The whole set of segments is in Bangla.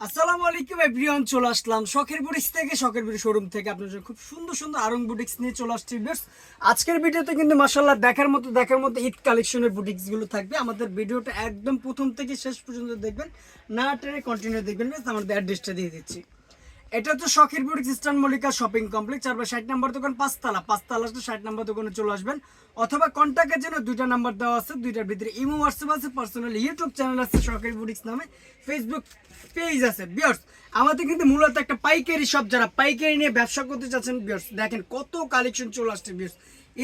আসসালামু আলাইকুম এভরিওয়ান চলে আসলাম শখের বুটিক্স থেকে, শখের বুটিক শোরুম থেকে। জন্য খুব সুন্দর সুন্দর আরং বুটিক্স নিয়ে চলে আসছি বেশ আজকের ভিডিওতে কিন্তু মাসাল্লাহ দেখার মতো দেখার মতো ঈদ কালেকশনের বুটিক্সগুলো থাকবে। আমাদের ভিডিওটা একদম প্রথম থেকে শেষ পর্যন্ত দেখবেন, না টেনে কন্টিনিউ দেখবেন বেশ আমাদের অ্যাড্রেসটা দিয়ে দিচ্ছি। এটা তো শখের খ্রিস্টান ইস্টার্ন মল্লিকা শপিং কমপ্লেক্স আর ষাট নম্বর দোকান, পাঁচতলা। পাঁচতলা ষাট নম্বর দোকানে চলে আসবেন। অথবা কন্ট্যাক্টের জন্য দুইটা নাম্বার দেওয়া আছে, দুইটার ভিতরে ইমো হোয়াটসঅ্যাপ আছে পার্সোনাল ইউটিউব চ্যানেল আছে, শখের বুটিক্স নামে। ফেসবুক পেজ আছে। বিয়ার্স আমাদের কিন্তু মূলত একটা পাইকারি শপ যারা পাইকারি নিয়ে ব্যবসা করতে চাচ্ছেন বিয়ার্স দেখেন কত কালেকশন চলে আসছে বিয়ার্স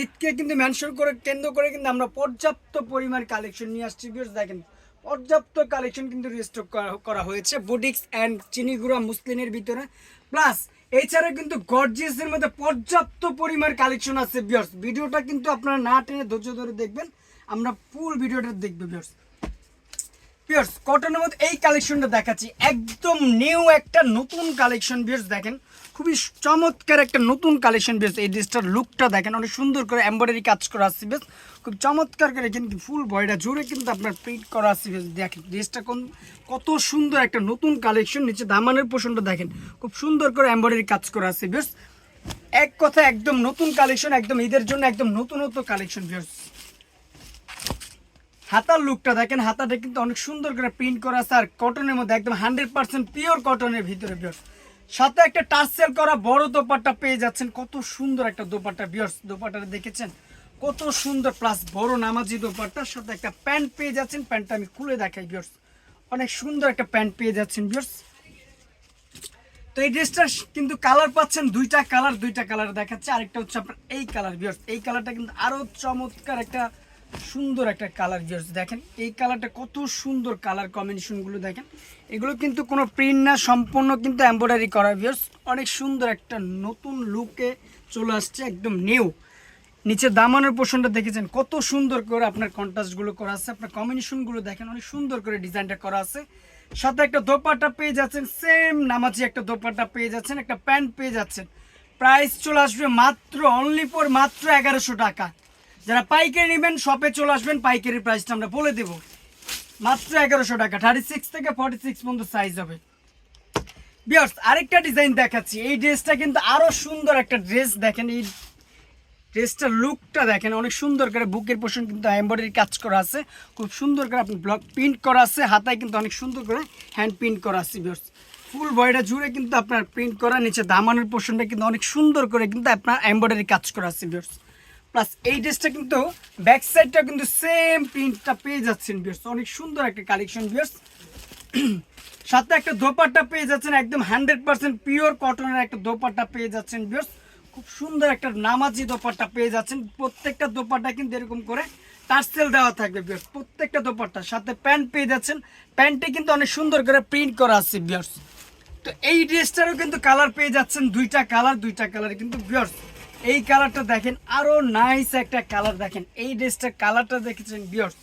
ঈদকে কিন্তু মেনশন করে, কেন্দ্র করে কিন্তু আমরা পর্যাপ্ত পরিমাণ কালেকশন নিয়ে আসছি বিয়ার্স দেখেন, পর্যাপ্ত কালেকশন কিন্তু রিস্টক করা হয়েছে বুটিক্স অ্যান্ড চিনিগুড়া মুসলিনের ভিতরে। প্লাস এছাড়া কিন্তু গর্জিয়াসের মধ্যে পর্যাপ্ত পরিমাণ কালেকশন আছে বিয়ার্স ভিডিওটা কিন্তু আপনারা না টেনে ধৈর্য ধরে দেখবেন। আমরা ফুল ভিডিওটা দেখবে বিয়ার্স পিয়ার্স কটনের মধ্যে এই কালেকশনটা দেখাচ্ছি। একদম নিউ একটা নতুন কালেকশন বিয়ার্স দেখেন খুবই চমৎকার একটা নতুন কালেকশন বিয়ার্স এই ড্রেসটার লুকটা দেখেন, অনেক সুন্দর করে এমব্রয়ডারি কাজ করা আসছে বেশ, খুব চমৎকার করে কিন্তু ফুল বয়টা জুড়ে কিন্তু আপনার প্রিন্ট করা আসছে বেশ, দেখেন ড্রেসটা কোন, কত সুন্দর একটা নতুন কালেকশন নিচে দামানের পোষণটা দেখেন, খুব সুন্দর করে এমব্রয়ডারি কাজ করা আছে বেশ। এক কথা, একদম নতুন কালেকশন একদম ঈদের জন্য একদম নতুনত্ব কালেকশন বিয়ার্স হাতার লুকটা দেখেন, হাতাটা কিন্তু অনেক সুন্দর করে প্রিন্ট করা আছে, আর কটনের মধ্যে একদম হান্ড্রেড পার্সেন্ট পিওর কটনের ভিতরে বিয়ার্স সাথে একটা টার্সেল করা বড় দোপাট্টা পেয়ে যাচ্ছেন। কত সুন্দর একটা দোপাট্টা বিয়ার্স দোপাট্টাটা দেখেছেন? কত সুন্দর প্লাস বড় নামাজি দোপাট্টার সাথে একটা প্যান্ট পেয়ে যাচ্ছেন। প্যান্টটা আমি খুলে দেখাই বিয়ার্স অনেক সুন্দর একটা প্যান্ট পেয়ে যাচ্ছেন বিয়ার্স তো এই ড্রেসটার কিন্তু কালার পাচ্ছেন, দুইটা কালার দুইটা কালার দেখাচ্ছে। আরেকটা হচ্ছে আপনার এই কালার বিয়ার্স এই কালারটা কিন্তু আরও চমৎকার একটা সুন্দর একটা কালার বিয়ার্স দেখেন, এই কালারটা কত সুন্দর কালার কম্বিনেশনগুলো দেখেন। এগুলো কিন্তু কোনো প্রিন্ট না, সম্পূর্ণ কিন্তু এমব্রয়ডারি করা বিয়ার্স অনেক সুন্দর একটা নতুন লুকে চলে আসছে, একদম নিউ নিচে দামানের পোর্শনটা দেখেছেন, কত সুন্দর করে আপনার কন্ট্রাস্টগুলো করা আছে, আপনার কম্বিনেশনগুলো দেখেন, অনেক সুন্দর করে ডিজাইনটা করা আছে। সাথে একটা দোপাট্টা পেয়ে যাচ্ছেন সেম নামাজি একটা দোপাট্টা পেয়ে যাচ্ছেন, একটা প্যান্ট পেয়ে যাচ্ছেন। প্রাইস চলে আসবে মাত্র অনলি ফর মাত্র এগারোশো টাকা। যারা পাইকারি নেবেন শপে চলে আসবেন, পাইকারি প্রাইসটা আমরা বলে দেব। মাত্র এগারোশো টাকা থার্টি সিক্স থেকে ফর্টি সিক্স পর্যন্ত সাইজ হবে। বিয়ার্স আরেকটা ডিজাইন দেখাচ্ছি। এই ড্রেসটা কিন্তু আরও সুন্দর একটা ড্রেস দেখেন এই ড্রেসটার লুকটা দেখেন, অনেক সুন্দর করে বুকের পোষণ কিন্তু এমব্রয়ডারি কাজ করা আছে। খুব সুন্দর করে আপনি ব্লক প্রিন্ট করা আছে, হাতায় কিন্তু অনেক সুন্দর করে হ্যান্ড প্রিন্ট করা আছে বিয়ার্স ফুল বডিটা জুড়ে কিন্তু আপনার প্রিন্ট করা, নিচে দামানের পোর্শনটা কিন্তু অনেক সুন্দর করে কিন্তু আপনার এমব্রয়ডারি কাজ করা আছে বিয়ার্স প্লাস এই ড্রেসটা কিন্তু ব্যাক সাইডটা কিন্তু সেম প্রিন্টটা পেয়ে যাচ্ছেন বিয়ার্স অনেক সুন্দর একটা কালেকশন বিয়ার্স সাথে একটা দোপাট্টা পেয়ে যাচ্ছেন, একদম হান্ড্রেড পার্সেন্ট পিওর কটনের একটা দোপাট্টা পেয়ে যাচ্ছেন বিয়ার্স খুব সুন্দর একটা নামাজি দোপাট্টা পেয়ে যাচ্ছেন। প্রত্যেকটা দোপাট্টা কিন্তু এরকম করে টার্সেল দেওয়া থাকবে বিয়ার্স প্রত্যেকটা দোপাট্টা। সাথে প্যান্ট পেয়ে যাচ্ছেন। প্যান্টে কিন্তু অনেক সুন্দর করে প্রিন্ট করা আছে বিয়ার্স তো এই ড্রেসটারও কিন্তু কালার পেয়ে যাচ্ছেন, দুইটা কালার দুইটা কালার কিন্তু বিয়ার্স এই কালারটা দেখেন, আরও নাইস একটা কালার দেখেন। এই ড্রেসটার কালারটা দেখেছেন বিয়ার্স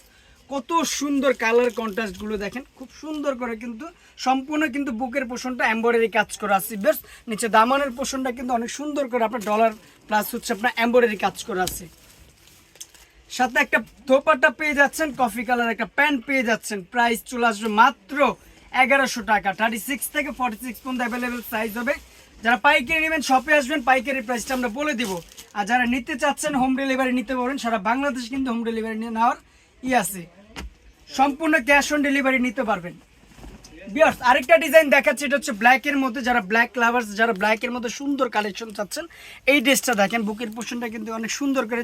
কত সুন্দর কালার কন্ট্রাস্টগুলো দেখেন। খুব সুন্দর করে কিন্তু, সম্পূর্ণ কিন্তু বুকের পোষণটা এমব্রয়ডারি কাজ করা আছে বেশ নিচে দামানের পোষণটা কিন্তু অনেক সুন্দর করে আপনার ডলার প্লাস হচ্ছে আপনার এমব্রয়ডারি কাজ করা আছে। সাথে একটা দোপাট্টা পেয়ে যাচ্ছেন কফি কালার একটা প্যান্ট পেয়ে যাচ্ছেন। প্রাইস চলে আসবে মাত্র এগারোশো টাকা। থার্টি সিক্স থেকে ফর্টি সিক্স পর্যন্ত অ্যাভেলেবেল সাইজ হবে। যারা পাইকারি নেবেন শপে আসবেন, পাইকারি প্রাইসটা আমরা বলে দিব। আর যারা নিতে চাচ্ছেন হোম ডেলিভারি নিতে পারবেন সারা বাংলাদেশ কিন্তু হোম ডেলিভারি নেওয়ার ই আছে। সম্পূর্ণ ক্যাশ অন ডেলিভারি নিতে পারবেন। বিয়ার্স আরেকটা ডিজাইন দেখাচ্ছে, এটা হচ্ছে ব্ল্যাকের মধ্যে, যারা ব্ল্যাক লাভার্স যারা ব্ল্যাকের মধ্যে সুন্দর কালেকশন চাচ্ছেন, এই ড্রেসটা দেখেন, বুকের পোর্শনটা কিন্তু অনেক সুন্দর করে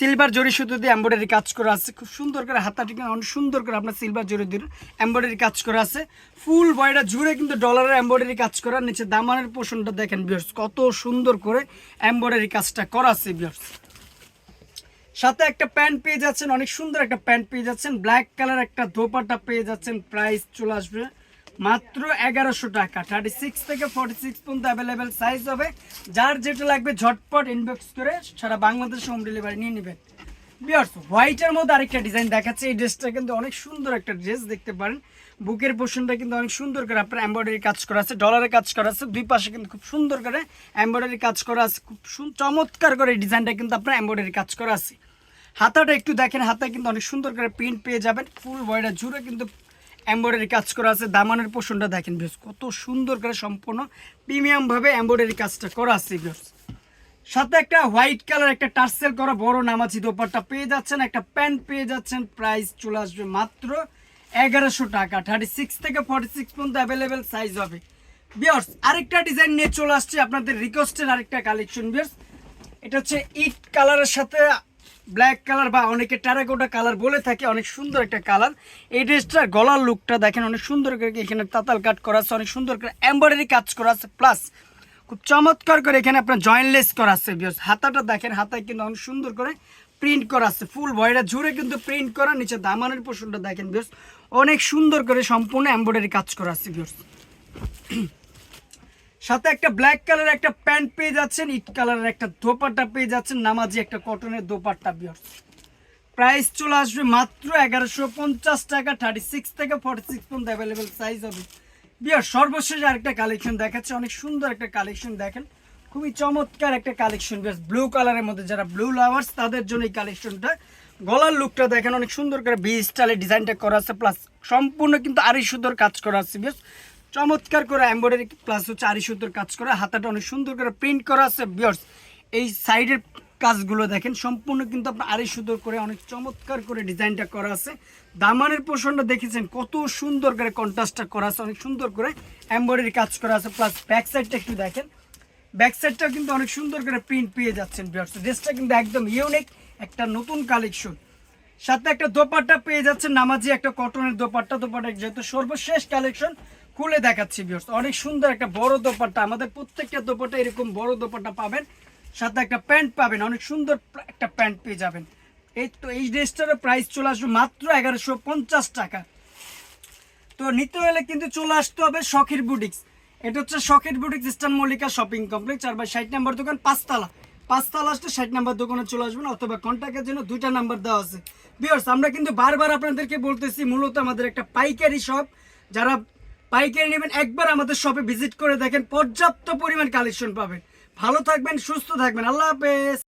সিলভার জরি সুতো দিয়ে এমব্রয়ডারি কাজ করা আছে। খুব সুন্দর করে হাতাটি অনেক সুন্দর করে আপনার সিলভার জরি দিয়ে এমব্রয়ডারি কাজ করা আছে। ফুল বয়টা জুড়ে কিন্তু ডলারের এমব্রয়ডারি কাজ করা, নিচে দামানের পোষণটা দেখেন বিয়ার্স কত সুন্দর করে এমব্রয়ডারি কাজটা করা আছে বিয়ার্স সাথে একটা প্যান্ট পেয়ে যাচ্ছেন, অনেক সুন্দর একটা প্যান্ট পেয়ে যাচ্ছেন ব্ল্যাক কালার একটা দোপাটা পেয়ে যাচ্ছেন প্রাইস চলে আসবে। মাত্র এগারোশো টাকা। থার্টি সিক্স থেকে ফর্টি সিক্স পর্যন্ত অ্যাভেলেবেল সাইজ হবে। যার যেটা লাগবে ঝটপট ইনবক্স করে সারা বাংলাদেশ হোম ডেলিভারি নিয়ে নেবেন। বিয়ার্স হোয়াইটের মধ্যে আরেকটা ডিজাইন দেখাচ্ছে। এই ড্রেসটা কিন্তু অনেক সুন্দর একটা ড্রেস দেখতে পারেন। বুকের পোর্শনটা কিন্তু অনেক সুন্দর করে আপনার এমব্রয়ডারি কাজ করা আছে ডলারের কাজ করা আছে। দুই পাশে কিন্তু খুব সুন্দর করে এমব্রয়ডারি কাজ করা আছে। খুব চমৎকার করে এই ডিজাইনটা কিন্তু আপনার এমব্রয়ডারি কাজ করা আছে। হাতাটা একটু দেখেন, হাতায় কিন্তু অনেক সুন্দর করে প্রিন্ট পেয়ে যাবেন। ফুল বয়টা জুড়ে কিন্তু এমব্রয়ডারি কাজ করা আছে, দামানের পোষণটা দেখেন বেশ কত সুন্দর করে সম্পূর্ণ প্রিমিয়ামভাবে এমব্রয়ডারি কাজটা করা আছে বেশ সাথে একটা হোয়াইট কালার একটা টার্সেল করা বড় নামাজি দোপারটা পেয়ে যাচ্ছেন, একটা প্যান্ট পেয়ে যাচ্ছেন প্রাইস চলে আসবে মাত্র এগারোশো টাকা থার্টি সিক্স থেকে ফর্টি সিক্স পর্যন্ত অ্যাভেলেবেল সাইজ হবে। বিয়ার্স আরেকটা ডিজাইন নিয়ে চলে আসছে, আপনাদের রিকোয়েস্টের আরেকটা কালেকশন বিয়ার্স এটা হচ্ছে ইট কালারের সাথে ব্ল্যাক কালার বা অনেকে টেরাকোটা কালার বলে থাকে, অনেক সুন্দর একটা কালার এই ড্রেসটার গলার লুকটা দেখেন, অনেক সুন্দর করে এখানে তাতাল কাট করা আছে, অনেক সুন্দর করে এমব্রয়ডারি কাজ করা আছে প্লাস খুব চমৎকার করে এখানে আপনার জয়েন্টলেস করা আছে হাতাটা দেখেন, হাতায় কিন্তু অনেক সুন্দর করে প্রিন্ট করা আছে ফুল বয়টা জুড়ে কিন্তু প্রিন্ট করা, নিচে দামানের পোষণটা দেখেন বিয়স অনেক সুন্দর করে সম্পূর্ণ এমব্রয়ডারি কাজ করা আছে বিয়স সাথে একটা ব্ল্যাক কালার একটা প্যান্ট পেয়ে যাচ্ছেন ইট কালারের একটা দোপাট্টা পেয়ে যাচ্ছেন, নামাজি একটা কটনের দোপাট্টা বিয়স প্রাইস চলে আসবে মাত্র এগারোশো পঞ্চাশ টাকা থার্টি সিক্স থেকে ফর্টি সিক্স পর্যন্ত অ্যাভেলেবেল সাইজ হবে। বিয়ার সর্বশেষ আরেকটা কালেকশন দেখাচ্ছে, অনেক সুন্দর একটা কালেকশন দেখেন। খুবই চমৎকার একটা কালেকশন বেশ ব্লু কালারের মধ্যে যারা ব্লু লাভার্স তাদের জন্য এই কালেকশনটা গলার লুকটা দেখেন, অনেক সুন্দর করে বি স্টাইলের ডিজাইনটা করা আছে প্লাস সম্পূর্ণ কিন্তু আড়াই সুন্দর কাজ করা আছে বেশ চমৎকার করে এমব্রয়ডারি প্লাস হচ্ছে আড়াই সুতোর কাজ করা। হাতাটা অনেক সুন্দর করে প্রিন্ট করা আছে বিয়ার্স এই সাইডের কাজগুলো দেখেন, সম্পূর্ণ কিন্তু আপনার আড়ি সুতোর করে অনেক চমৎকার করে ডিজাইনটা করা আছে। দামানের পোষণটা দেখেছেন, কত সুন্দর করে কন্ট্রাস্টটা করা আছে, অনেক সুন্দর করে এমব্রয়ডারি কাজ করা আছে। প্লাস ব্যাক সাইডটা একটু দেখেন। ব্যাক সাইডটাও কিন্তু অনেক সুন্দর করে প্রিন্ট পেয়ে যাচ্ছেন বিয়ার্স ড্রেসটা কিন্তু একদম ইউনিক একটা নতুন কালেকশন সাথে একটা দোপাট্টা পেয়ে যাচ্ছেন, নামাজি একটা কটনের দোপাট্টা। দোপাট্টা যেহেতু সর্বশেষ কালেকশন খুলে দেখাচ্ছি বিয়ার্স অনেক সুন্দর একটা বড় দোপাট্টা। আমাদের প্রত্যেকটা দোপাট্টা এরকম বড় দোপাট্টা পাবেন। সাথে একটা প্যান্ট পাবেন। অনেক সুন্দর একটা প্যান্ট পেয়ে যাবেন। এই তো, এই ড্রেসটার প্রাইস চলে আসবে মাত্র এগারোশো পঞ্চাশ টাকা। তো নিতে হলে কিন্তু চলে আসতে হবে শখের বুটিক্স এটা হচ্ছে শখের boutiques Eastern Mallika shopping complex আর বা ষাট নাম্বার দোকান, পাঁচতলা। পাঁচতলা আসলে ষাট নাম্বার দোকানে চলে আসবেন, অথবা কন্ট্যাক্টের জন্য দুইটা নাম্বার দেওয়া আছে। বিয়ার্স আমরা কিন্তু বারবার আপনাদেরকে বলতেছি, মূলত আমাদের একটা পাইকারি শপ যারা পাইকারি নেবেন, একবার আমাদের শপে ভিজিট করে দেখেন, পর্যাপ্ত পরিমাণ কালেকশন পাবেন। ভালো থাকবেন, সুস্থ থাকবেন। আল্লাহ হাফেজ।